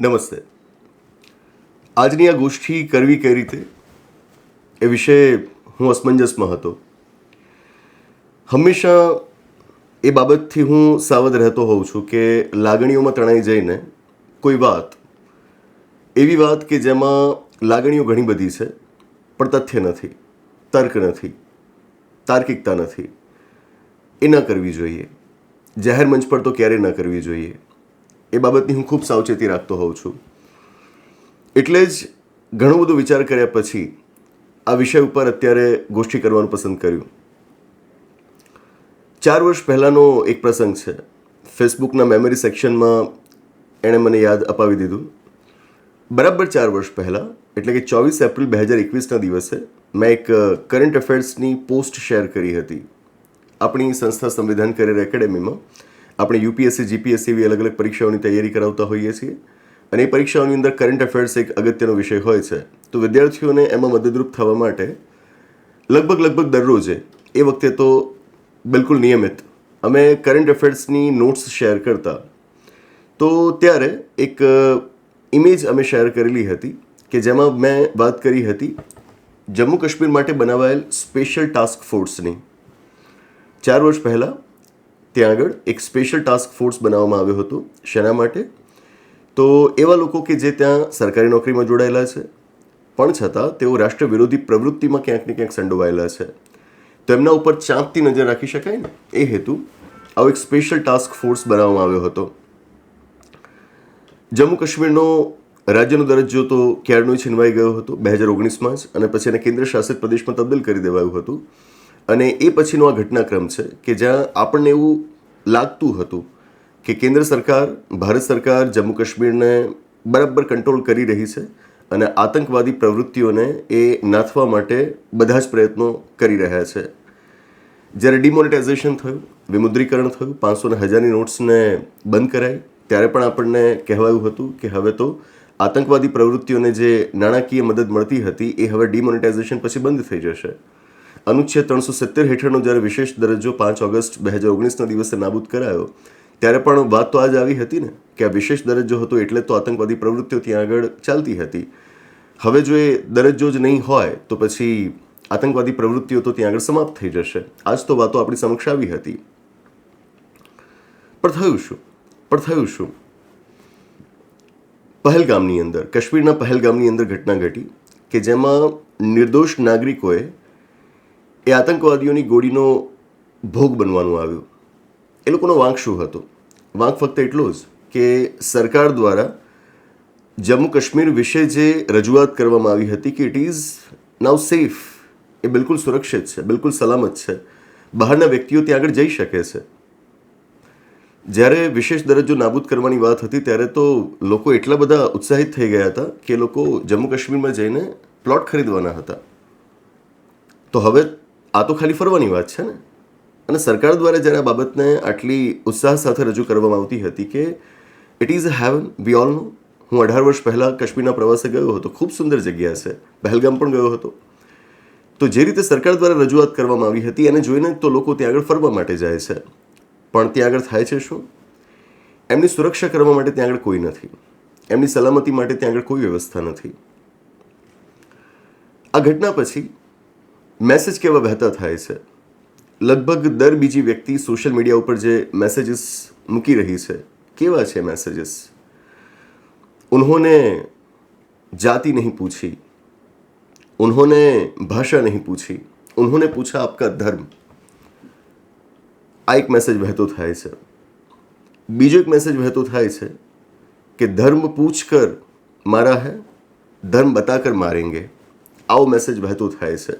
નમસ્તે. આજની આ ગોષ્ઠી કરવી કઈ રીતે? એ વિશે હું અસમંજસમાં હતો. હંમેશા એ બાબતથી હું સાવધ રહેતો હોઉં છું કે લાગણીઓમાં તણાઈ જઈને કોઈ વાત, એવી વાત કે જેમાં લાગણીઓ ઘણી બધી છે, પણ તથ્ય નથી, તર્ક નથી, તાર્કિકતા નથી. એ ન કરવી જોઈએ. જાહેર મંચ પર તો ક્યારેય ન કરવી જોઈએ. એ બાબતની હું ખૂબ સાવચેતી રાખતો હોઉં છું. એટલે જ ઘણું બધું વિચાર કર્યા પછી આ વિષય ઉપર અત્યારે ગોષ્ઠી કરવાનું પસંદ કર્યું. ચાર વર્ષ પહેલાંનો એક પ્રસંગ છે. ફેસબુકના મેમરી સેક્શનમાં એણે મને યાદ અપાવી દીધું. બરાબર ચાર વર્ષ પહેલાં, એટલે કે ચોવીસ એપ્રિલ બે હજાર એકવીસના દિવસે, મેં એક કરંટ અફેર્સની પોસ્ટ શેર કરી હતી. આપણી સંસ્થા સંવિધાન કરિયર એકેડેમીમાં આપણે યુપીએસસી જીપીએસસી એવી અલગ અલગ પરીક્ષાઓની તૈયારી કરાવતા હોઈએ છીએ. અને એ પરીક્ષાઓની અંદર કરંટ અફેર્સ એક અગત્યનો વિષય હોય છે. તો વિદ્યાર્થીઓને એમાં મદદરૂપ થવા માટે લગભગ લગભગ દરરોજે એ વખતે તો બિલકુલ નિયમિત અમે કરંટ અફેર્સની નોટ્સ શેર કરતા. તો ત્યારે એક ઇમેજ અમે શેર કરેલી હતી કે જેમાં મેં વાત કરી હતી જમ્મુ કાશ્મીર માટે બનાવાયેલ સ્પેશિયલ ટાસ્ક ફોર્સની ચાર વર્ષ પહેલાં ત્યાં આગળ એક સ્પેશિયલ ટાસ્ક ફોર્સ બનાવવામાં આવ્યો હતો. શેના માટે? તો એવા લોકો કે જે ત્યાં સરકારી નોકરીમાં જોડાયેલા છે. પણ છતાં તેઓ રાષ્ટ્ર વિરોધી પ્રવૃત્તિમાં ક્યાંક ને ક્યાંક સંડોવાયેલા છે. તો એમના ઉપર ચાંપતી નજર રાખી શકાય ને? એ હેતુ આવો એક સ્પેશિયલ ટાસ્ક ફોર્સ બનાવવામાં આવ્યો હતો. જમ્મુ કાશ્મીરનો રાજ્યનો દરજ્જો તો ક્યારનો છીનવાઈ ગયો હતો? બે હજાર ઓગણીસમાં જ. અને પછી એને કેન્દ્ર શાસિત પ્રદેશમાં તબદીલ કરી દેવાયું હતું. અને એ પછીનો આ ઘટનાક્રમ છે કે જ્યાં આપણને એવું લાગતું હતું કે કેન્દ્ર સરકાર, ભારત સરકાર, જમ્મુ કાશ્મીરને બરાબર કંટ્રોલ કરી રહી છે અને આતંકવાદી પ્રવૃત્તિઓને એ નાથવા માટે બધા જ પ્રયત્નો કરી રહ્યા છે. જ્યારે ડિમોનિટાઇઝેશન થયું, વિમુદ્રીકરણ થયું, પાંચસો ને હજારની નોટ્સને બંધ કરાઈ, ત્યારે પણ આપણને કહેવાયું હતું કે હવે તો આતંકવાદી પ્રવૃત્તિઓને જે નાણાકીય મદદ મળતી હતી, એ હવે ડિમોનિટાઇઝેશન પછી બંધ થઈ જશે. અનુચ્છેદ ત્રણસો સિત્તેર હેઠળનો જ્યારે વિશેષ દરજ્જો પાંચ ઓગસ્ટ બે હજાર ઓગણીસના દિવસે નાબૂદ કરાયો, ત્યારે પણ વાત તો આજ આવી હતી ને, કે આ વિશેષ દરજ્જો હતો એટલે તો આતંકવાદી પ્રવૃત્તિઓ ત્યાં આગળ ચાલતી હતી. હવે જો એ દરજ્જો જ નહીં હોય, તો પછી આતંકવાદી પ્રવૃત્તિઓ તો ત્યાં આગળ સમાપ્ત થઈ જશે. આજ તો વાતો આપણી સમક્ષ આવી હતી. પણ થયું શું? પણ થયું શું? પહેલગામની અંદર, કાશ્મીરના પહેલગામની અંદર ઘટના ઘટી કે જેમાં નિર્દોષ નાગરિકોએ એ આતંકવાદીઓની ગોળીનો ભોગ બનવાનું આવ્યું. એ લોકોનો વાંક શું હતો? વાંક ફક્ત એટલો જ કે સરકાર દ્વારા જમ્મુ કાશ્મીર વિશે જે રજૂઆત કરવામાં આવી હતી કે ઇટ ઇઝ નાવ સેફ એ બિલકુલ સુરક્ષિત છે, બિલકુલ સલામત છે, બહારના વ્યક્તિઓ ત્યાં આગળ જઈ શકે છે. જ્યારે વિશેષ દરજ્જો નાબૂદ કરવાની વાત હતી ત્યારે તો લોકો એટલા બધા ઉત્સાહિત થઈ ગયા હતા કે લોકો જમ્મુ કાશ્મીરમાં જઈને પ્લોટ ખરીદવાના હતા. તો હવે આ તો ખાલી ફરવાની વાત છે ને? અને સરકાર દ્વારા જ્યારે આ બાબતને આટલી ઉત્સાહ સાથે રજૂ કરવામાં આવતી હતી કે it is heaven we all know હું અઢાર વર્ષ પહેલાં કાશ્મીરના પ્રવાસે ગયો હતો. ખૂબ સુંદર જગ્યા છે પહેલગામ પણ ગયો હતો. તો જે રીતે સરકાર દ્વારા રજૂઆત કરવામાં આવી હતી, એને જોઈને તો લોકો ત્યાં આગળ ફરવા માટે જાય છે. પણ ત્યાં આગળ થાય છે શું? એમની સુરક્ષા કરવા માટે ત્યાં આગળ કોઈ નથી. એમની સલામતી માટે ત્યાં આગળ કોઈ વ્યવસ્થા નથી. આ ઘટના પછી મેસેજ કેવા વહેતા થાય છે લગભગ દર બીજી વ્યક્તિ સોશિયલ મીડિયા ઉપર જે મેસેજીસ મૂકી રહી છે કેવા છે મેસેજીસ उन्होंने जाति नहीं पूछी उन्होंने भाषा नहीं पूछी उन्होंने पूछा आपका धर्म આ એક મેસેજ વહેતો થાય છે બીજો એક મેસેજ વહેતો થાય છે કે ધર્મ પૂછ કર મારા હે ધર્મ બતાકર મારેંગે આવો મેસેજ વહેતો થાય છે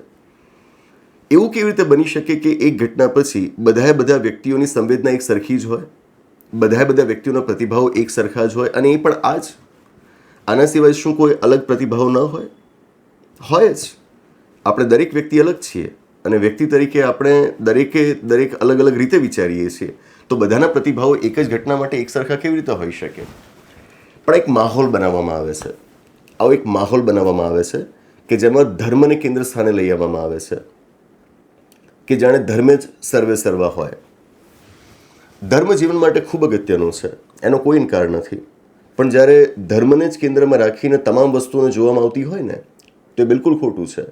એવું કેવી રીતે બની શકે કે એક ઘટના પછી બધાએ બધા વ્યક્તિઓની સંવેદના એક સરખી જ હોય? બધાએ બધા વ્યક્તિઓના પ્રતિભાવો એક સરખા જ હોય? અને એ પણ આ જ? આના સિવાય શું કોઈ અલગ પ્રતિભાવ ન હોય? હોય જ. આપણે દરેક વ્યક્તિ અલગ છીએ. અને વ્યક્તિ તરીકે આપણે દરેકે દરેક અલગ અલગ રીતે વિચારીએ છીએ. તો બધાના પ્રતિભાવો એક જ ઘટના માટે એક સરખા કેવી રીતે હોઈ શકે? પણ એક માહોલ બનાવવામાં આવે છે. આવો એક માહોલ બનાવવામાં આવે છે કે જેમાં ધર્મને કેન્દ્ર સ્થાને લઈ આવવામાં આવે છે. કે જાણે ધર્મે જ સર્વે સર્વા હોય. ધર્મ જીવન માટે ખૂબ અગત્યનો છે. એનો કોઈ ઇનકાર નથી. પણ જ્યારે ધર્મને જ કેન્દ્રમાં રાખીને તમામ વસ્તુઓને જોવામાં આવતી હોય ને, તો એ બિલકુલ ખોટું છે.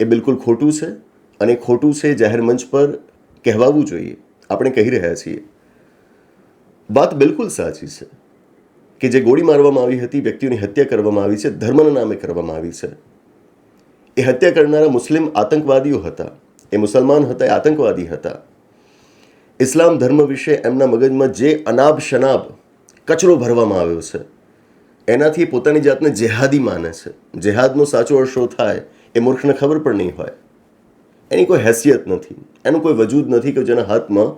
એ બિલકુલ ખોટું છે અને ખોટું છે જાહેર મંચ પર કહેવાવું જોઈએ. આપણે કહી રહ્યા છીએ. વાત બિલકુલ સાચી છે કે જે ગોળી મારવામાં આવી હતી, વ્યક્તિઓની હત્યા કરવામાં આવી છે, ધર્મના નામે કરવામાં આવી છે. એ હત્યા કરનારા મુસ્લિમ આતંકવાદીઓ હતા. એ મુસલમાન હતા, એ આતંકવાદી હતા. ઇસ્લામ ધર્મ વિશે એમના મગજમાં જે અનાબ શનાબ કચરો ભરવામાં આવ્યો છે, એનાથી પોતાની જાતને જેહાદી માને છે. જેહાદનો સાચો અર્શો થાય એ મૂર્ખને ખબર પણ નહીં હોય. એની કોઈ હેસિયત નથી, એનું કોઈ વજૂદ નથી કે જેના હાથમાં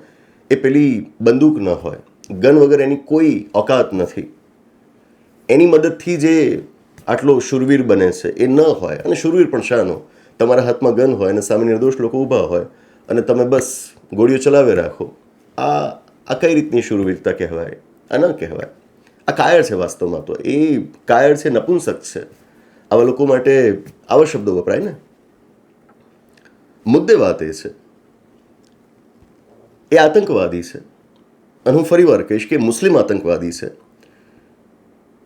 એ પેલી બંદૂક ન હોય. ગન વગર એની કોઈ ઓકાત નથી. એની મદદથી જે આટલો શુરવીર બને છે, એ ન હોય અને શુરવીર પણ શાનો તમારા હાથમાં ગન હોય અને સામે નિર્દોષ લોકો ઊભા હોય અને તમે બસ ગોળીઓ ચલાવે રાખો, આ આ કઈ રીતની શુરવીરતા કહેવાય? આ ન કહેવાય. આ કાયર છે વાસ્તવમાં તો. એ કાયર છે, નપુંસક છે. આવા લોકો માટે આવા શબ્દો વપરાય ને? મુદ્દે વાત એ છે. એ આતંકવાદી છે. અને હું ફરી વાર કહીશ કે મુસ્લિમ આતંકવાદી છે.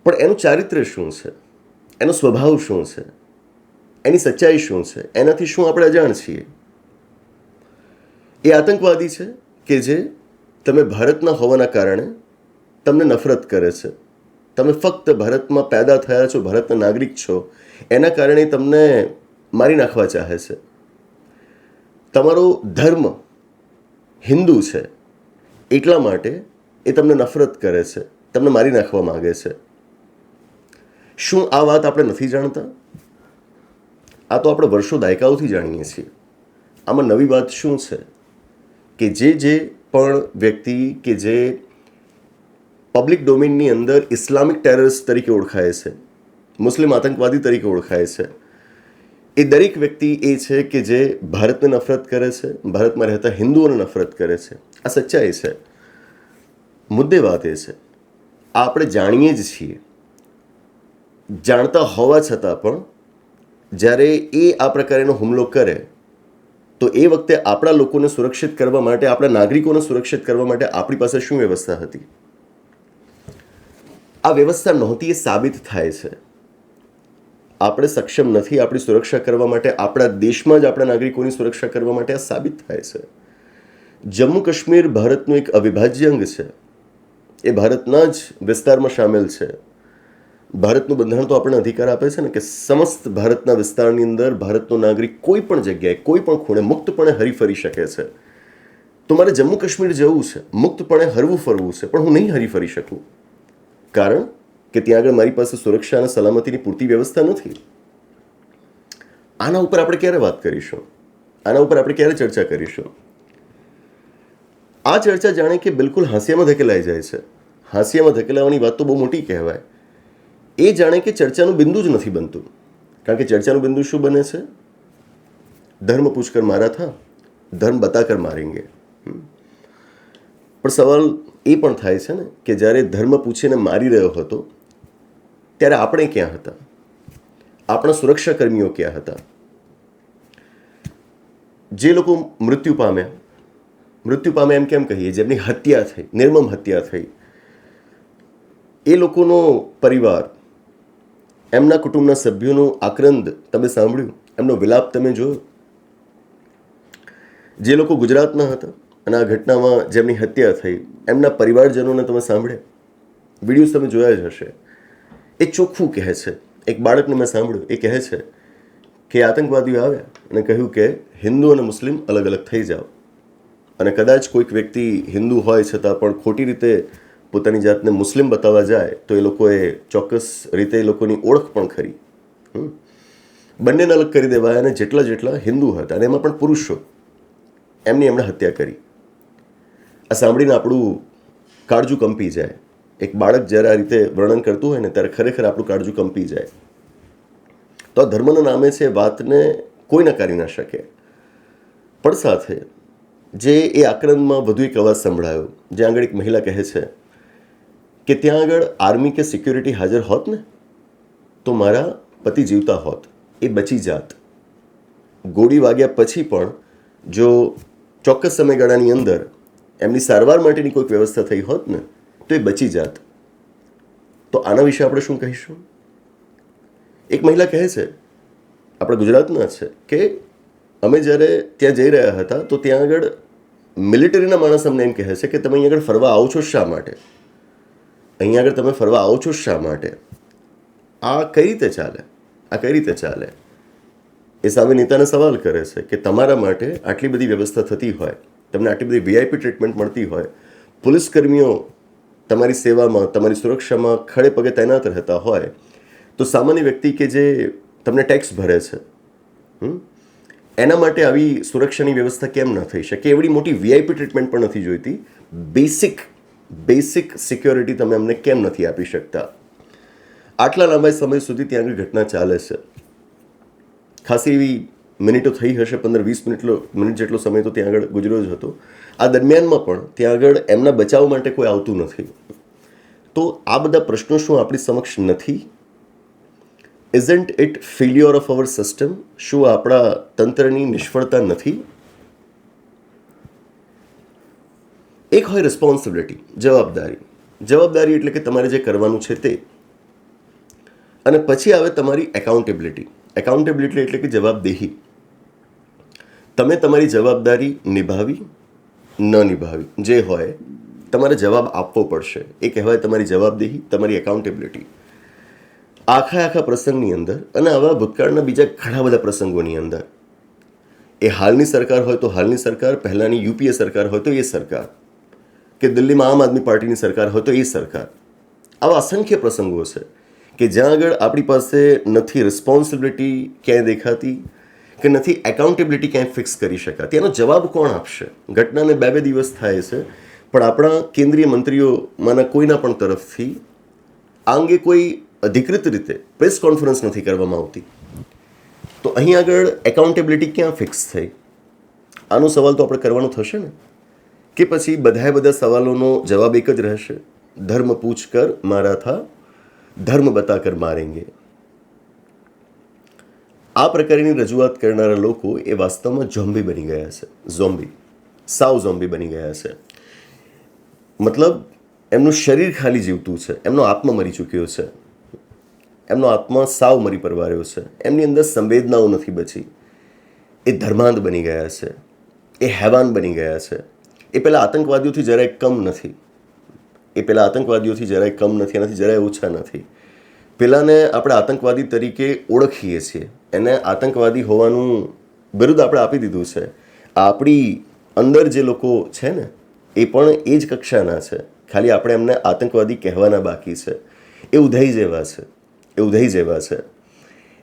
પણ એનું ચારિત્ર્ય શું છે? એનો સ્વભાવ શું છે? એની સચ્ચાઈ શું છે? એનાથી શું આપણે અજાણ છીએ? એ આતંકવાદી છે કે જે તમે ભારતના હોવાના કારણે તમને નફરત કરે છે? તમે ફક્ત ભારતમાં પેદા થયા છો, ભારતના નાગરિક છો. એના કારણે તમને મારી નાખવા ચાહે છે. તમારો ધર્મ હિન્દુ છે. એટલા માટે એ તમને નફરત કરે છે. તમને મારી નાખવા માગે છે. શું આ વાત આપણે નથી જાણતા? આ તો આપણે વર્ષો દાયકાઓથી જાણીએ છીએ. આમાં નવી વાત શું છે? કે જે જે પણ વ્યક્તિ કે જે પબ્લિક ડોમેનની અંદર ઇસ્લામિક ટેરરિસ્ટ તરીકે ઓળખાય છે, મુસ્લિમ આતંકવાદી તરીકે ઓળખાય છે, એ દરેક વ્યક્તિ એ છે કે જે ભારતને નફરત કરે છે, ભારતમાં રહેતા હિન્દુઓને નફરત કરે છે. આ સચ્ચાઈ છે. મુદ્દે વાત એ છે. આ આપણે જાણીએ જ છીએ. જાણતા હોવા છતાં પણ જ્યારે એ આ પ્રકારેનો હુમલો કરે, તો એ વખતે આપણા લોકોને સુરક્ષિત કરવા માટે, આપણા નાગરિકોને સુરક્ષિત કરવા માટે આપણી પાસે શું વ્યવસ્થા હતી? આ વ્યવસ્થા નહોતી એ સાબિત થાય છે. આપણે સક્ષમ નથી આપણી સુરક્ષા કરવા માટે, આપણા દેશમાં જ આપણા નાગરિકોની સુરક્ષા કરવા માટે આ સાબિત થાય છે. જમ્મુ કાશ્મીર ભારતનું એક અવિભાજ્ય અંગ છે. એ ભારતના જ વિસ્તારમાં સામેલ છે. ભારતનું બંધારણ તો આપણને અધિકાર આપે છે ને કે સમસ્ત ભારતના વિસ્તારની અંદર ભારતનો નાગરિક કોઈ પણ જગ્યાએ, કોઈ પણ ખૂણે મુક્તપણે હરીફરી શકે છે. તો મારે જમ્મુ કાશ્મીર જવું છે, મુક્તપણે હરવું ફરવું છે, પણ હું નહીં હરીફરી શકું. કારણ કે ત્યાં આગળ મારી પાસે સુરક્ષા અને સલામતીની પૂરતી વ્યવસ્થા નથી. આના ઉપર આપણે ક્યારે વાત કરીશું? આના ઉપર આપણે ક્યારે ચર્ચા કરીશું? આ ચર્ચા જાણે કે બિલકુલ હાંસિયામાં ધકેલાઈ જાય છે. હાંસિયામાં ધકેલાવાની વાત તો બહુ મોટી કહેવાય. એ જાણે કે ચર્ચાનું બિંદુ જ નથી બનતું. કારણ કે ચર્ચાનું બિંદુ શું બને છે? ધર્મ પૂછકર મારા થા, ધર્મ બતાકર મારેંગે. પણ સવાલ એ પણ થાય છે ને કે જ્યારે ધર્મ પૂછીને મારી રહ્યો હતો, ત્યારે આપણે ક્યાં હતા? આપણા સુરક્ષા કર્મીઓ ક્યાં હતા? જે લોકો મૃત્યુ પામ્યા મૃત્યુ પામ્યા એમ કેમ કહીએ? જેમની હત્યા થઈ, નિર્મમ હત્યા થઈ. એ લોકોનો પરિવાર એમના કુટુંબના સભ્યોનું આક્રંદ તમે સાંભળ્યું? એમનો વિલાપ તમે જોયો? જે લોકો ગુજરાતના હતા અને આ ઘટનામાં જેમની હત્યા થઈ, એમના પરિવારજનોને તમે સાંભળ્યા? વિડીયોઝ તમે જોયા જ હશે. એ ચોખ્ખું કહે છે. એક બાળકને મેં સાંભળ્યું. એ કહે છે કે આતંકવાદીઓ આવ્યા અને કહ્યું કે હિન્દુ અને મુસ્લિમ અલગ અલગ થઈ જાઓ. અને કદાચ કોઈક વ્યક્તિ હિન્દુ હોય છતાં પણ ખોટી રીતે પોતાની જાતને મુસ્લિમ બતાવવા જાય, તો એ લોકોએ ચોક્કસ રીતે એ લોકોની ઓળખ પણ ખરી. બંનેને અલગ કરી દેવાય અને જેટલા જેટલા હિન્દુ હતા, અને એમાં પણ પુરુષો એમની એમણે હત્યા કરી. આ સાંભળીને આપણું કાળજું કંપી જાય. એક બાળક જ્યારે આ રીતે વર્ણન કરતું હોય ને, ત્યારે ખરેખર આપણું કાળજું કંપી જાય. તો આ ધર્મના નામે છે વાતને કોઈ નકારી ના શકે. પણ સાથે જે એ આક્રમણમાં વધુ એક અવાજ સંભળાયો, જે આગળ એક મહિલા કહે છે કે ત્યાં આગળ આર્મી કે સિક્યુરિટી હાજર હોત ને, તો મારા પતિ જીવતા હોત. એ બચી જાત. ગોળી વાગ્યા પછી પણ જો ચોક્કસ સમયગાળાની અંદર એમની સારવાર માટેની કોઈક વ્યવસ્થા થઈ હોત ને, તો એ બચી જાત. તો આના વિશે આપણે શું કહીશું? એક મહિલા કહે છે, આપણે ગુજરાતના છે, કે અમે જ્યારે ત્યાં જઈ રહ્યા હતા, તો ત્યાં આગળ મિલિટરીના માણસ અમને એમ કહે છે કે, તમે અહીં આગળ ફરવા આવો છો શા માટે? અહીંયા આગળ તમે ફરવા આવો છો શા માટે? આ કઈ રીતે ચાલે? આ કઈ રીતે ચાલે? એ સામે નેતાને સવાલ કરે છે કે તમારા માટે આટલી બધી વ્યવસ્થા થતી હોય, તમને આટલી બધી વીઆઈપી ટ્રીટમેન્ટ મળતી હોય, પોલીસકર્મીઓ તમારી સેવામાં, તમારી સુરક્ષામાં ખડે પગે તૈનાત રહેતા હોય, તો સામાન્ય વ્યક્તિ કે જે તમને ટેક્સ ભરે છે? એના માટે આવી સુરક્ષાની વ્યવસ્થા કેમ ન થઈ શકે? એવડી મોટી વીઆઈપી ટ્રીટમેન્ટ પણ નથી જોઈતી. બેસિક બેસિક સિક્યોરિટી તમે અમને કેમ નથી આપી શકતા? આટલા લાંબા સમય સુધી ત્યાં આગળ ઘટના ચાલે છે. ખાસી એવી મિનિટો થઈ હશે, પંદર વીસ મિનિટલો, મિનિટ જેટલો સમય તો ત્યાં આગળ ગુજર્યો જ હતો. આ દરમિયાનમાં પણ ત્યાં આગળ એમના બચાવ માટે કોઈ આવતું નથી. તો આ બધા પ્રશ્નો શું આપણી સમક્ષ નથી? Isn't it failure of our system શું આપણા તંત્રની નિષ્ફળતા નથી? એક હોય રિસ્પોન્સિબિલિટી જવાબદારી. જવાબદારી એટલે કે તમારે જે કરવાનું છે તે. અને પછી આવે તમારી એકાઉન્ટેબિલિટી એકાઉન્ટેબિલિટી એટલે કે જવાબદેહી. તમે તમારી જવાબદારી નિભાવી, ન નિભાવી. જે હોય, તમારે જવાબ આપવો પડશે. એ કહેવાય તમારી જવાબદેહી, તમારી એકાઉન્ટેબિલિટી આખા આખા પ્રસંગની અંદર અને આવા ભૂતકાળના બીજા ઘણા બધા પ્રસંગોની અંદર. એ હાલની સરકાર હોય તો હાલની સરકાર, પહેલાંની યુપીએ સરકાર હોય તો એ સરકાર. કે દિલ્હીમાં આમ આદમી પાર્ટીની સરકાર હોય તો એ સરકાર. આવા અસંખ્ય પ્રસંગો છે કે જ્યાં આગળ આપણી પાસે નથી રિસ્પોન્સિબિલિટી ક્યાંય દેખાતી કે નથી એકાઉન્ટેબિલિટી ક્યાંય ફિક્સ કરી શકાતી. એનો જવાબ કોણ આપશે? ઘટનાને બે બે દિવસ થાય છે, પણ આપણા કેન્દ્રીય મંત્રીઓમાંના કોઈના પણ તરફથી આ અંગે કોઈ અધિકૃત રીતે પ્રેસ કોન્ફરન્સ નથી કરવામાં આવતી. તો અહીં આગળ એકાઉન્ટેબિલિટી ક્યાં ફિક્સ થઈ? આનો સવાલ તો આપણે કરવાનો થશે ને? કે પછી બધાએ બધા સવાલોનો જવાબ એક જ રહેશે? ધર્મ પૂછ કર, મારા થા. ધર્મ બતા કર, મારેંગે. આ પ્રકારની રજૂઆત કરનારા લોકો એ વાસ્તવમાં ઝોમ્બી બની ગયા છે. ઝોમ્બી. સાવ ઝોમ્બી બની ગયા છે. મતલબ, એમનું શરીર ખાલી જીવતું છે. એમનો આત્મા મરી ચૂક્યો છે. એમનો આત્મા સાવ મરી પરવાર્યો છે. એમની અંદર સંવેદનાઓ નથી બચી. એ ધર્માંધ બની ગયા છે. એ હેવાન બની ગયા છે. એ પહેલાં આતંકવાદીઓથી જરાય કમ નથી. એ પહેલાં આતંકવાદીઓથી જરાય કમ નથી, એનાથી જરાય ઓછા નથી. પહેલાંને આપણે આતંકવાદી તરીકે ઓળખીએ છીએ. એને આતંકવાદી હોવાનું બિરુદ આપણે આપી દીધું છે. આપણી અંદર જે લોકો છે ને, એ પણ એ જ કક્ષાના છે. ખાલી આપણે એમને આતંકવાદી કહેવાના બાકી છે. એ ઉધઈ જેવા છે. એ ઉધઈ જેવા છે.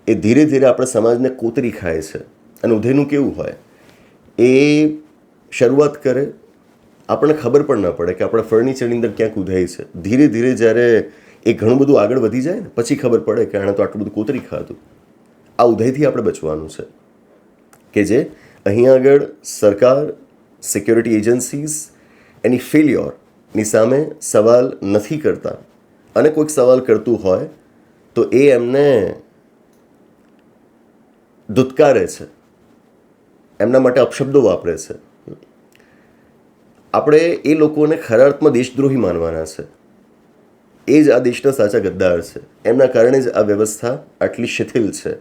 એ ધીરે ધીરે આપણા સમાજને કોતરી ખાય છે. અને ઉધઈનું કેવું હોય? એ શરૂઆત કરે આપણને ખબર પણ ન પડે કે આપણા ફર્નિચરની અંદર ક્યાંક ઉધાઈ છે. ધીરે ધીરે જ્યારે એ ઘણું બધું આગળ વધી જાય ને, પછી ખબર પડે કે આણે તો આટલું બધું કોતરી ખાધું. આ ઉધાઈથી આપણે બચવાનું છે. કે જે અહીં આગળ સરકાર સિક્યોરિટી એજન્સીઝ એની ફેલ્યોરની સામે સવાલ નથી કરતા. અને કોઈક સવાલ કરતું હોય તો એ એમને ધુતકારે છે. એમના માટે અપશબ્દો વાપરે છે. આપણે એ લોકોને ખરા અર્થમાં દેશદ્રોહી માનવાના છે. એ જ આ દેશના સાચા ગદ્દાર છે. એમના કારણે જ આ વ્યવસ્થા આટલી શિથિલ છે.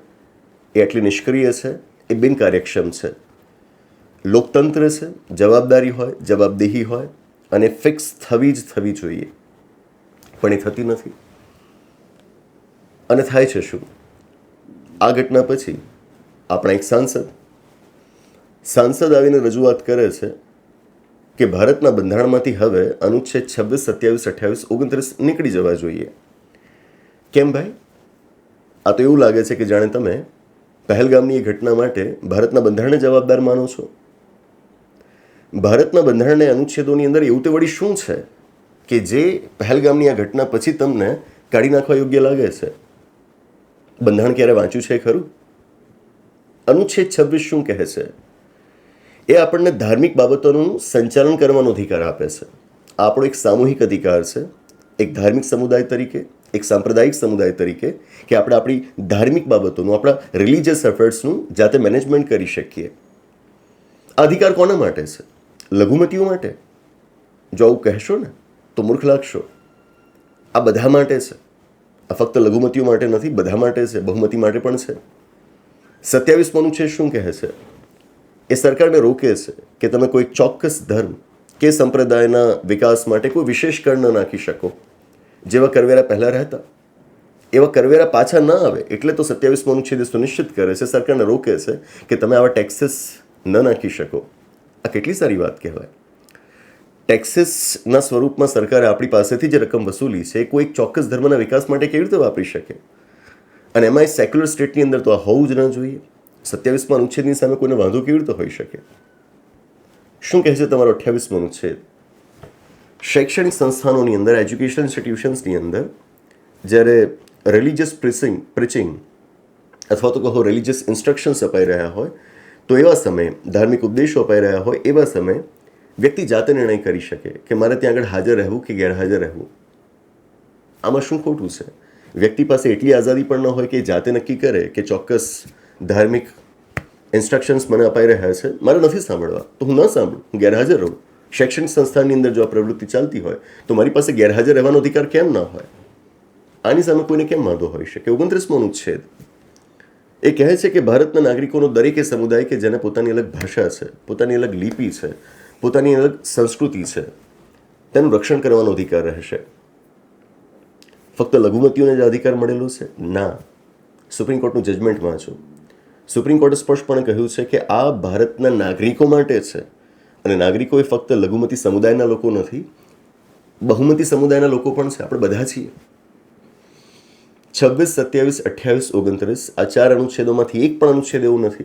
એ આટલી નિષ્ક્રિય છે. એ બિનકાર્યક્ષમ છે. લોકતંત્ર છે. જવાબદારી હોય, જવાબદેહી હોય અને ફિક્સ થવી જ થવી જોઈએ. પણ એ થતી નથી. અને થાય છે શું? આ ઘટના પછી આપણા એક સાંસદ સાંસદ આવીને રજૂઆત કરે છે કે ભારતના બંધારણમાંથી હવે અનુચ્છેદ છવ્વીસ, સત્યાવીસ, અઠ્યાવીસ, ઓગણત્રીસ નીકળી જવા જોઈએ. કેમ ભાઈ? આ તો એવું લાગે છે કે જાણે તમે પહેલગામની એ ઘટના માટે ભારતના બંધારણને જવાબદાર માનો છો. ભારતના બંધારણના અનુચ્છેદોની અંદર એવું તે વળી શું છે કે જે પહેલગામની આ ઘટના પછી તમને કાઢી નાખવા યોગ્ય લાગે છે? બંધારણ ક્યારે વાંચ્યું છે ખરું? અનુચ્છેદ છવ્વીસ શું કહે છે? એ આપણને ધાર્મિક બાબતોનું સંચાલન કરવાનો અધિકાર આપે છે. આપણો એક સામૂહિક અધિકાર છે, એક ધાર્મિક સમુદાય તરીકે, એક સાંપ્રદાયિક સમુદાય તરીકે કે આપણે આપણી ધાર્મિક બાબતોનું, આપણા રિલિજિયસ એફર્ટ્સનું જાતે મેનેજમેન્ટ કરી શકીએ. આ અધિકાર કોના માટે છે? લઘુમતીઓ માટે? જો આવું કહેશો ને, તો મૂર્ખ લાગશો. આ બધા માટે છે. આ ફક્ત લઘુમતીઓ માટે નથી, બધા માટે છે, બહુમતી માટે પણ છે. સત્યાવીસમાનું છે શું કહે છે? એ સરકારને રોકે છે કે તમે કોઈ ચોક્કસ ધર્મ કે સંપ્રદાયના વિકાસ માટે કોઈ વિશેષ કર ન નાખી શકો. જેવા કરવેરા પહેલાં રહેતા, એવા કરવેરા પાછા ન આવે એટલે તો સત્યાવીસમો અનુચ્છેદ સુનિશ્ચિત કરે છે, સરકારને રોકે છે કે તમે આવા ટેક્સીસ ન નાખી શકો. આ કેટલી સારી વાત કહેવાય. ટેક્સીસના સ્વરૂપમાં સરકારે આપણી પાસેથી જે રકમ વસૂલી છે, એ કોઈ ચોક્કસ ધર્મના વિકાસ માટે કેવી રીતે વાપરી શકે? અને એમાં સેક્યુલર સ્ટેટની અંદર તો આ હોવું જ ન જોઈએ. સત્યાવીસમાં અનુચ્છેદની સામે કોઈને વાંધો કેવી રીતે હોઈ શકે? શું કહે છે તમારો અઠ્યાવીસમો અનુચ્છેદ? શૈક્ષણિક સંસ્થાનોની અંદર, એજ્યુકેશન ઇન્સ્ટિટ્યુશન્સની અંદર, જ્યારે રિલિજિયસ પ્રિસિંગ પ્રિચિંગ અથવા તો કહો રિલિજિયસ ઇન્સ્ટ્રક્શન્સ અપાઈ રહ્યા હોય, તો એવા સમયે, ધાર્મિક ઉપદેશો અપાઈ રહ્યા હોય, એવા સમયે વ્યક્તિ જાતે નિર્ણય કરી શકે કે મારે ત્યાં આગળ હાજર રહેવું કે ગેરહાજર રહેવું. આમાં શું ખોટું છે? વ્યક્તિ પાસે એટલી આઝાદી પણ ન હોય કે જાતે નક્કી કરે કે ચોક્કસ ધાર્મિક ઇન્સ્ટ્રક્શન્સ મને અપાઈ રહ્યા છે. મારે નથી સાંભળવા. તો હું ન સાંભળું. હું ગેરહાજર રહું. શૈક્ષણિક સંસ્થાની અંદર જો આ પ્રવૃત્તિ ચાલતી હોય, તો મારી પાસે ગેરહાજર રહેવાનો અધિકાર કેમ ન હોય? આની સામે કોઈને કેમ વાંધો હોઈ શકે? ઓગણત્રીસમો અનુચ્છેદ. એ કહે છે કે ભારતના નાગરિકોનો દરેકે સમુદાય કે જેને પોતાની અલગ ભાષા છે, પોતાની અલગ લિપિ છે, પોતાની અલગ સંસ્કૃતિ છે, તેનું રક્ષણ કરવાનો અધિકાર રહેશે. ફક્ત લઘુમતીઓને જ અધિકાર મળેલો છે? ના. સુપ્રીમ કોર્ટનું જજમેન્ટ વાંચો સુપ્રીમ કોર્ટે સ્પષ્ટપણે કહ્યું છે કે આ ભારતના નાગરિકો માટે છે. અને નાગરિકો એ ફક્ત લઘુમતી સમુદાયના લોકો નથી, બહુમતી સમુદાયના લોકો પણ છે. આપણે બધા છીએ. છવ્વીસ, સત્યાવીસ, અઠ્યાવીસ, ઓગણત્રીસ આ ચાર અનુચ્છેદોમાંથી એક પણ અનુચ્છેદ એવું નથી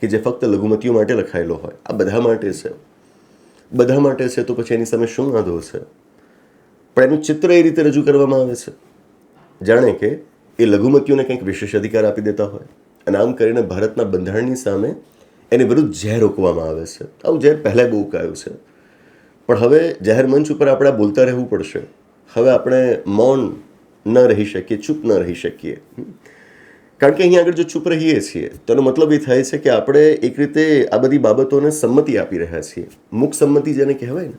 કે જે ફક્ત લઘુમતીઓ માટે લખાયેલો હોય. આ બધા માટે છે. બધા માટે છે તો પછી એની સામે શું વાંધો છે? પણ એનું ચિત્ર એ રીતે રજૂ કરવામાં આવે છે. જાણે કે એ લઘુમતીઓને કંઈક વિશેષ અધિકાર આપી દેતા હોય. અને કરીને ભારતના બંધારણની સામે એની વિરુદ્ધ ઝેર રોકવામાં આવે છે. આવું ઝેર પહેલાં બહુ ઉકાયું છે. પણ હવે જાહેર મંચ ઉપર આપણે બોલતા રહેવું પડશે. હવે આપણે મૌન ન રહી શકીએ, ચૂપ ન રહી શકીએ. કારણ કે અહીંયા આગળ જો ચૂપ રહીએ છીએ, તો એનો મતલબ એ થાય છે કે આપણે એક રીતે આ બધી બાબતોને સંમતિ આપી રહ્યા છીએ. મુખ સંમતિ જેને કહેવાય ને.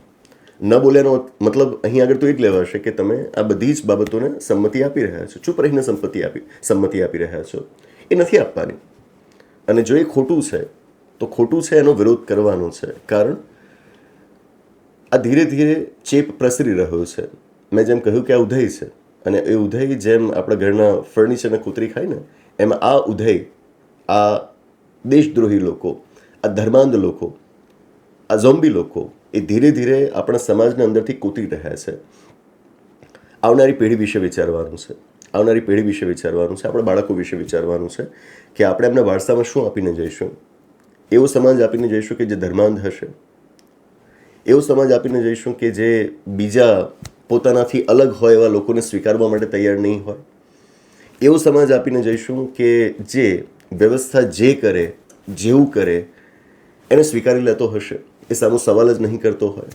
ન બોલ્યાનો મતલબ અહીં આગળ તો એ જ લેવાશે કે તમે આ બધી જ બાબતોને સંમતિ આપી રહ્યા છો. ચૂપ રહીને સંપત્તિ આપી, સંમતિ આપી રહ્યા છો. એ નથી આપવાની. અને જો એ ખોટું છે, તો ખોટું છે એનો વિરોધ કરવાનો છે. કારણ આ ધીરે ધીરે ચેપ પ્રસરી રહ્યો છે. મેં જેમ કહ્યું કે આ ઉધઈ છે. અને એ ઉધઈ જેમ આપણા ઘરના ફર્નિચરને કૂતરી ખાય ને, એમ આ ઉધઈ આ દેશદ્રોહી લોકો, આ ધર્માંધ લોકો, આ ઝોમ્બી લોકો એ ધીરે ધીરે આપણા સમાજને અંદરથી કૂતરી રહ્યા છે. આવનારી પેઢી વિશે વિચારવાનું છે. આવનારી પેઢી વિશે વિચારવાનું છે, આપણા બાળકો વિશે વિચારવાનું છે કે આપણે એમના વારસામાં શું આપીને જઈશું? એવો સમાજ આપીને જઈશું કે જે ધર્માંધ હશે? એવો સમાજ આપીને જઈશું કે જે બીજા પોતાનાથી અલગ હોય એવા લોકોને સ્વીકારવા માટે તૈયાર નહીં હોય? એવો સમાજ આપીને જઈશું કે જે વ્યવસ્થા જે કરે, જેવું કરે, એને સ્વીકારી લેતો હશે? એ સામો સવાલ જ નહીં કરતો હોય?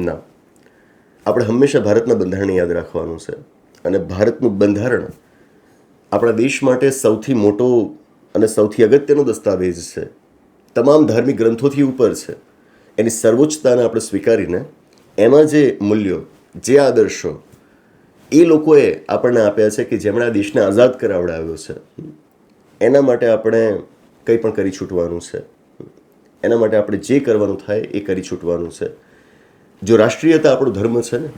ના. આપણે હંમેશા ભારતના બંધારણને યાદ રાખવાનું છે. અને ભારતનું બંધારણ આપણા દેશ માટે સૌથી મોટો અને સૌથી અગત્યનો દસ્તાવેજ છે. તમામ ધાર્મિક ગ્રંથોથી ઉપર છે. એની સર્વોચ્ચતાને આપણે સ્વીકારીને એમાં જે મૂલ્યો, જે આદર્શો, એ લોકોએ આપણને આપ્યા છે કે જેમણે આ દેશને આઝાદ કરાવડાવ્યો છે. એના માટે આપણે કંઈ પણ કરી છૂટવાનું છે. એના માટે આપણે જે કરવાનું થાય એ કરી છૂટવાનું છે. જો રાષ્ટ્રીયતા આપણો ધર્મ છે ને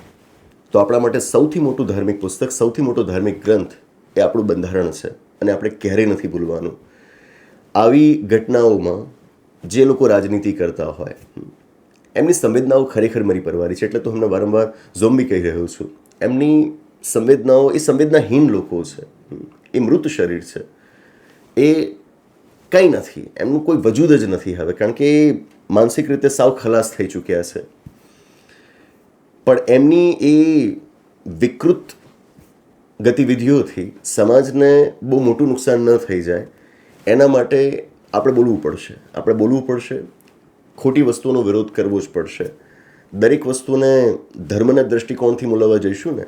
તો આપણા માટે સૌથી મોટું ધાર્મિક પુસ્તક, સૌથી મોટો ધાર્મિક ગ્રંથ એ આપણું બંધારણ છે અને આપણે ક્યારેય નથી ભૂલવાનું. આવી ઘટનાઓમાં જે લોકો રાજનીતિ કરતા હોય, એમની સંવેદનાઓ ખરેખર મારી પરવારી છે, એટલે તો હમણાં વારંવાર ઝોમ્બી કહી રહ્યો છું. એમની સંવેદનાઓ એ સંવેદનાહીન લોકો છે. એ મૃત શરીર છે. એ કંઈ નથી. એમનું કોઈ વજૂદ જ નથી હવે, કારણ કે માનસિક રીતે સાવ ખલાસ થઈ ચૂક્યા છે. પણ એમની એ વિકૃત ગતિવિધિઓથી સમાજને બહુ મોટું નુકસાન ન થઈ જાય. એના માટે આપણે બોલવું પડશે. આપણે બોલવું પડશે. ખોટી વસ્તુઓનો વિરોધ કરવો જ પડશે. દરેક વસ્તુને ધર્મના દૃષ્ટિકોણથી મૂલવવા જઈશું ને,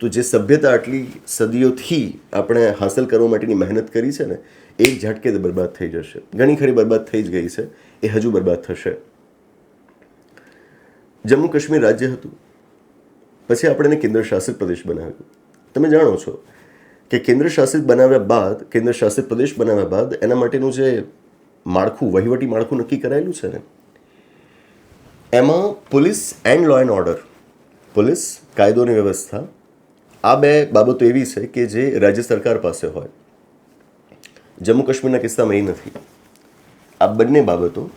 તો જે સભ્યતા આટલી સદીઓથી આપણે હાંસલ કરવા માટેની મહેનત કરી છે ને એક ઝાટકે બરબાદ થઈ જશે. ઘણી ખરી બરબાદ થઈ જ ગઈ છે. એ હજુ બરબાદ થશે. જમ્મુ કાશ્મીર રાજ્ય હતું. પછી આપણે એને કેન્દ્ર શાસિત પ્રદેશ બનાવ્યું. તમે જાણો છો કે કેન્દ્ર શાસિત બનાવ્યા બાદ કેન્દ્ર શાસિત પ્રદેશ બનાવ્યા બાદ એના માટેનું જે માળખું, વહીવટી માળખું નક્કી કરાયેલું છે ને, એમાં police and law and order police, કાયદોની વ્યવસ્થા, આ બે બાબતો એવી છે કે જે રાજ્ય સરકાર પાસે હોય. જમ્મુ કાશ્મીરના કિસ્સામાં એ નથી. આ બંને બાબતો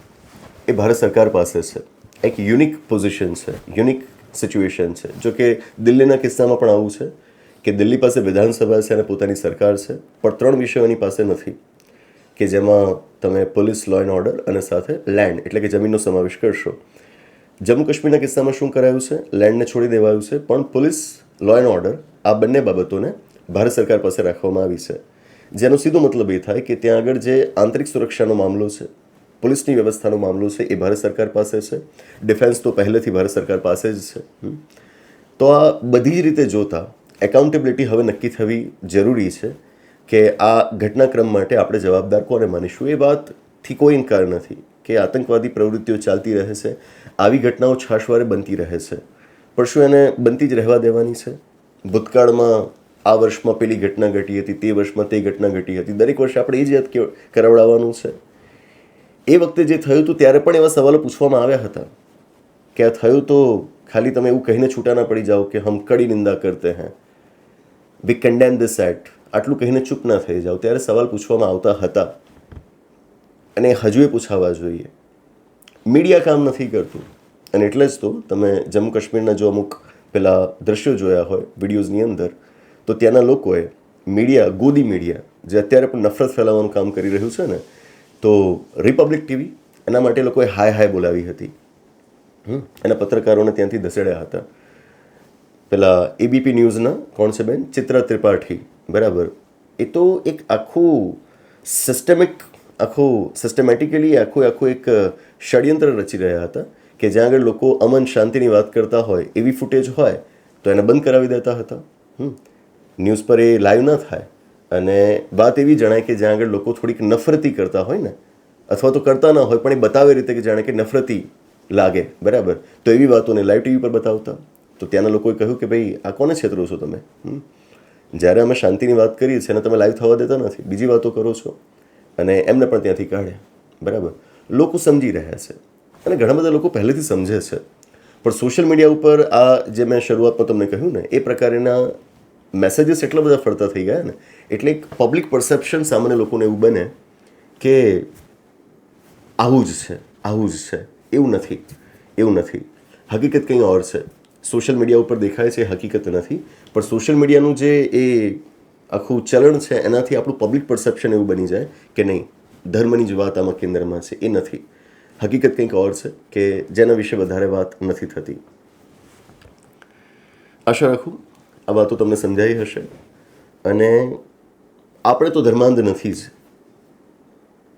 એ ભારત સરકાર પાસે છે. એક યુનિક પોઝિશન છે યુનિક સિચ્યુએશન છે. જો કે દિલ્હીના કિસ્સામાં પણ આવું છે કે દિલ્હી પાસે વિધાનસભા છે અને પોતાની સરકાર છે, પણ ત્રણ વિષયો એની પાસે નથી કે જેમાં તમે પોલીસ લો એન્ડ ઓર્ડર અને સાથે લેન્ડ એટલે કે જમીનનો સમાવેશ કરશો. જમ્મુ કાશ્મીરના કિસ્સામાં શું કરાયું છે? લેન્ડને છોડી દેવાયું છે, પણ પોલીસ લો એન્ડ ઓર્ડર આ બંને બાબતોને ભારત સરકાર પાસે રાખવામાં આવી છે. જેનો સીધો મતલબ એ થાય કે ત્યાં આગળ જે આંતરિક સુરક્ષાનો મામલો છે પોલીસની વ્યવસ્થાનો મામલો છે, એ ભારત સરકાર પાસે છે. ડિફેન્સ તો પહેલેથી ભારત સરકાર પાસે જ છે. તો આ બધી જ રીતે જોતા એકાઉન્ટેબિલિટી હવે નક્કી થવી જરૂરી છે કે આ ઘટનાક્રમ માટે આપણે જવાબદાર કોને માનીશું? એ વાતથી કોઈ ઇનકાર નથી કે આતંકવાદી પ્રવૃત્તિઓ ચાલતી રહે છે, આવી ઘટનાઓ છાશવારે બનતી રહે છે. પણ શું એને બનતી જ રહેવા દેવાની છે? ભૂતકાળમાં આ વર્ષમાં પેલી ઘટના ઘટી હતી, તે વર્ષમાં તે ઘટના ઘટી હતી. દરેક વર્ષે આપણે એ જ યાદ કરાવડાવવાનું છે. એ વખતે જે થયું હતું ત્યારે પણ એવા સવાલો પૂછવામાં આવ્યા હતા કે આ થયું તો ખાલી તમે એવું કહીને છૂટા ના પડી જાઓ કે હમ કડી નિંદા કરતે હૈ. વી કન્ડેમ ધીસ એક્ટ આટલું કહીને ચૂપ ના થઈ જાઓ. ત્યારે સવાલ પૂછવામાં આવતા હતા. અને હજુ એ પૂછાવા જોઈએ. મીડિયા કામ નથી કરતું. અને એટલે જ તો તમે જમ્મુ કાશ્મીરના જો અમુક પેલા દ્રશ્યો જોયા હોય વિડીયોઝની અંદર, તો ત્યાંના લોકોએ મીડિયા ગોદી મીડિયા જે અત્યારે પણ નફરત ફેલાવવાનું કામ કરી રહ્યું છે ને તો રિપબ્લિક ટીવી એના માટે લોકોએ હાય હાય બોલાવી હતી. એના પત્રકારોને ત્યાંથી ધસેડ્યા હતા. પેલા એબીપી ન્યૂઝના કોણ છે બેન? ચિત્ર ત્રિપાઠી. બરાબર. એ તો એક આખું સિસ્ટમિક આખું સિસ્ટમેટિકલી આખું આખું એક ષડયંત્ર રચી રહ્યા હતા કે જ્યાં આગળ લોકો અમન શાંતિની વાત કરતા હોય, એવી ફૂટેજ હોય, તો એને બંધ કરાવી દેતા હતા. ન્યૂઝ પર એ લાઈવ ન થાય. અને વાત એવી જણાય કે જ્યાં આગળ લોકો થોડીક નફરતી કરતા હોય ને, અથવા તો કરતા ના હોય, પણ એ બતાવે રીતે કે જાણે કે નફરતી લાગે, બરાબર? તો એવી વાતોને લાઈવ ટીવી પર બતાવતા. તો ત્યાંના લોકોએ કહ્યું કે ભાઈ, આ કોને છેતરો છો તમે? જ્યારે અમે શાંતિની વાત કરીએ છીએ અને તમે લાઈવ થવા દેતા નથી, બીજી વાતો કરો છો. અને એમને પણ ત્યાંથી કાઢ્યા બરાબર? લોકો સમજી રહ્યા છે. અને ઘણા બધા લોકો પહેલેથી સમજે છે. પણ સોશિયલ મીડિયા ઉપર આ જે મેં શરૂઆતમાં તમને કહ્યું ને, એ પ્રકારના મેસેજીસ એટલા બધા ફરતા થઈ ગયા ને, એટલે એક પબ્લિક પરસેપ્શન સામાન્ય લોકોને એવું બને કે આવું જ છે, આવું જ છે, એવું નથી એવું નથી. હકીકત કંઈ ઓર છે. સોશિયલ મીડિયા ઉપર દેખાય છે, હકીકત નથી. પણ સોશિયલ મીડિયાનું જે એ આખું ચલણ છે, એનાથી આપણું પબ્લિક પરસેપ્શન એવું બની જાય કે નહીં, ધર્મની જ વાત આમાં કેન્દ્રમાં છે, એ નથી. હકીકત કંઈક ઓર છે કે જેના વિશે વધારે વાત નથી થતી. આશા રાખું આ વાતો તમને સમજાઈ હશે. અને આપણે તો ધર્માંધ નથી જ.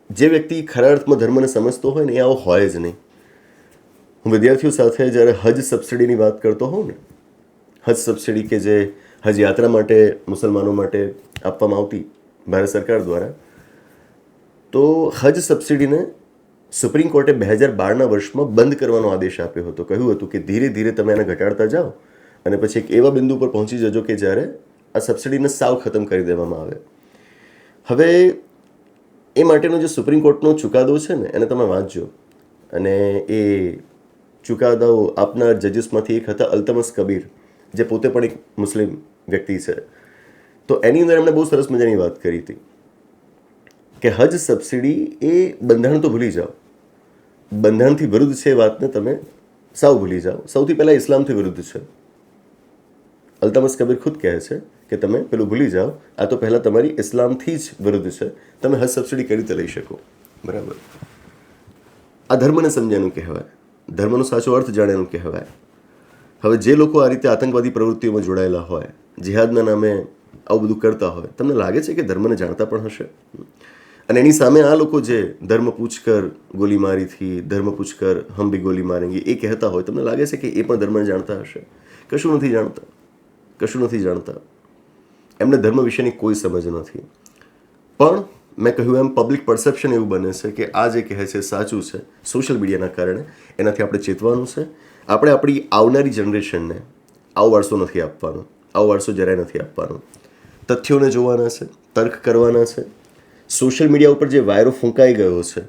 જે વ્યક્તિ ખરા અર્થમાં ધર્મને સમજતો હોય ને એ આવો હોય જ નહીં. હું વિદ્યાર્થીઓ સાથે જ્યારે હજ સબસિડીની વાત કરતો હોઉં ને, હજ સબસિડી કે જે હજ યાત્રા માટે મુસલમાનો માટે આપવામાં આવતી ભારત સરકાર દ્વારા, તો હજ સબસિડીને સુપ્રીમ કોર્ટે બે હજાર બારના વર્ષમાં બંધ કરવાનો આદેશ આપ્યો હતો. કહ્યું હતું કે ધીરે ધીરે તમે એને ઘટાડતા જાઓ અને પછી એક એવા બિંદુ પર પહોંચી જજો કે જ્યારે આ સબસિડીને સાવ ખતમ કરી દેવામાં આવે. હવે એ માટેનો જે સુપ્રીમ કોર્ટનો ચુકાદો છે ને, એને તમે વાંચજો. અને એ ચુકાદાઓ આપનાર જજીસમાંથી એક હતા અલ્તમસ કબીર, જે પોતે પણ એક મુસ્લિમ વ્યક્તિ છે. તો એની અંદર એમણે બહુ સરસ મજાની વાત કરી હતી કે હજ સબસિડી એ બંધારણ તો ભૂલી જાઓ. બંધારણથી વિરુદ્ધ છે એ વાતને તમે સાવ ભૂલી જાઓ. સૌથી પહેલાં ઇસ્લામથી વિરુદ્ધ છે. અલ્તમસ કબીર ખુદ કહે છે કે તમે પેલું ભૂલી જાઓ, આ તો પહેલાં તમારી ઇસ્લામથી જ વિરુદ્ધ છે. તમે હજ સબસિડી કઈ રીતે લઈ શકો? બરાબર. આ ધર્મને સમજ્યાનું કહેવાય. ધર્મનો સાચો અર્થ જાણ્યાનું કહેવાય. હવે જે લોકો આ રીતે આતંકવાદી પ્રવૃત્તિઓમાં જોડાયેલા હોય, જિહાદના નામે આવું બધું કરતા હોય, તમને લાગે છે કે ધર્મને જાણતા પણ હશે? અને એની સામે આ લોકો જે ધર્મ પૂછકર ગોલીમારીથી ધર્મ પૂછકર હમ બી ગોલી મારેંગે એ કહેતા હોય, તમને લાગે છે કે એ પણ ધર્મને જાણતા હશે? કશું નથી જાણતા. કશું નથી જાણતા. એમને ધર્મ વિશેની કોઈ સમજ નથી. પણ મેં કહ્યું એમ પબ્લિક પરસેપ્શન એવું બને છે કે આ જે કહે છે સાચું છે. સોશિયલ મીડિયાના કારણે એનાથી આપણે ચેતવાનું છે. આપણે આપણી આવનારી જનરેશનને આવો વારસો નથી આપવાનો. આવો વારસો જરાય નથી આપવાનો. તથ્યોને જોવાના છે, તર્ક કરવાના છે. સોશિયલ મીડિયા ઉપર જે વાયરો ફૂંકાઈ ગયો છે,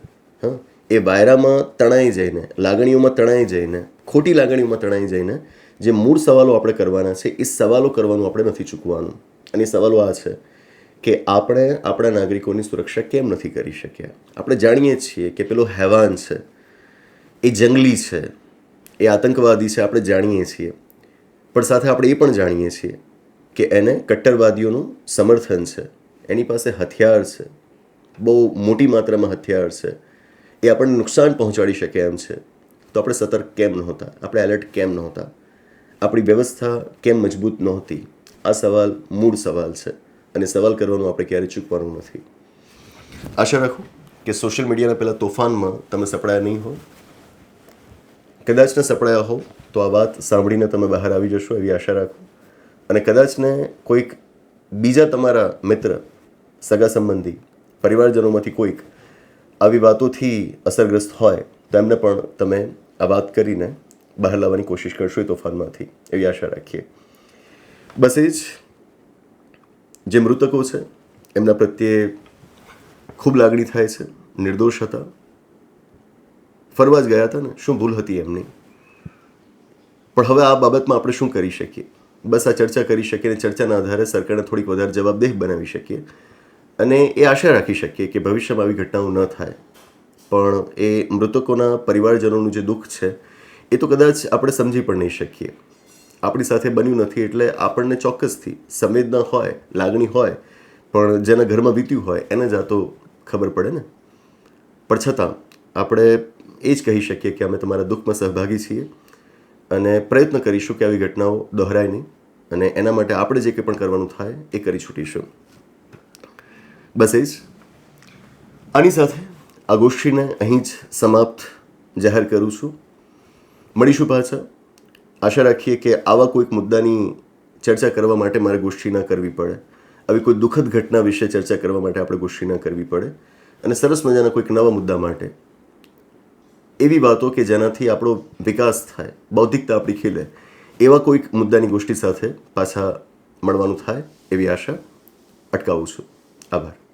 હા, એ વાયરામાં તણાઈ જઈને, લાગણીઓમાં તણાઈ જઈને, ખોટી લાગણીઓમાં તણાઈ જઈને જે મૂળ સવાલો આપણે કરવાના છે, એ સવાલો કરવાનું આપણે નથી ચૂકવાનું. અને એ સવાલો આ છે કે આપણે આપણા નાગરિકોની સુરક્ષા કેમ નથી કરી શક્યા? આપણે જાણીએ છીએ કે પેલો હેવાન છે, એ જંગલી છે, એ આતંકવાદી છે, આપણે જાણીએ છીએ. પણ સાથે આપણે એ પણ જાણીએ છીએ કે એને કટ્ટરવાદીઓનું સમર્થન છે. એની પાસે હથિયાર છે. બહુ મોટી માત્રામાં હથિયાર છે. એ આપણને નુકસાન પહોંચાડી શકે એમ છે. તો આપણે સતર્ક કેમ નહોતા? આપણે એલર્ટ કેમ નહોતા? આપણી વ્યવસ્થા કેમ મજબૂત નહોતી? આ સવાલ મૂળ સવાલ છે અને સવાલ કરવાનું આપણે ક્યારેય ચૂકવાનું નથી. આશા રાખું કે સોશિયલ મીડિયાના પહેલાં તોફાનમાં તમે સપડાયા નહીં હો કદાચ ને સપડાયા હો તો આ વાત સાંભળીને તમે બહાર આવી જશો એવી આશા રાખું. અને કદાચ ને કોઈક બીજા તમારા મિત્ર, સગા સંબંધી, પરિવારજનોમાંથી કોઈક આવી વાતોથી અસરગ્રસ્ત હોય તો એમને પણ તમે આ વાત કરીને બહાર લાવવાની કોશિશ કરશો એ તોફાનમાંથી, એવી આશા રાખીએ. બસ એ જ, જે મૃતકો છે, એમના પ્રત્યે ખૂબ લાગણી થાય છે, નિર્દોષ હતા. ફરવા જ ગયા હતા ને, શું ભૂલ હતી એમની? પણ હવે આ બાબતમાં આપણે શું કરી શકીએ? બસ આ ચર્ચા કરી શકીએ અને ચર્ચાના આધારે સરકારને થોડીક વધારે જવાબદેહ બનાવી શકીએ. અને એ આશા રાખી શકીએ કે ભવિષ્યમાં આવી ઘટનાઓ ન થાય. પણ એ મૃતકોના પરિવારજનોનું જે દુઃખ છે એ તો કદાચ આપણે સમજી પણ નહીં શકીએ. આપણી સાથે બન્યું નથી એટલે આપણને ચોક્કસથી સંવેદના હોય, લાગણી હોય, પણ જેના ઘરમાં વીત્યું હોય, એને જ આ તો ખબર પડે ને. પણ છતાં, આપણે એ જ કહી શકીએ કે અમે તમારા દુઃખમાં સહભાગી છીએ અને પ્રયત્ન કરીશું કે આવી ઘટનાઓ દોહરાય નહીં અને એના માટે આપણે જે કંઈ પણ કરવાનું થાય એ કરી છૂટીશું. બસ એ જ. આની સાથે આ ગોષ્ઠીને અહીં જ સમાપ્ત જાહેર કરું છું. મળીશું પાછા? આશા રાખીએ કે આવા કોઈક મુદ્દાની ચર્ચા કરવા માટે મારે ગોષ્ઠી ના કરવી પડે. આવી કોઈ દુઃખદ ઘટના વિશે ચર્ચા કરવા માટે આપણે ગોષ્ઠી ના કરવી પડે. અને સરસ મજાના કોઈક નવા મુદ્દા માટે. એવી વાતો કે જેનાથી આપણો વિકાસ થાય, બૌદ્ધિકતા આપણી ખીલે, એવા કોઈક મુદ્દાની ગોષ્ઠી સાથે પાછા મળવાનું થાય એવી આશા અટકાવું છું. આભાર.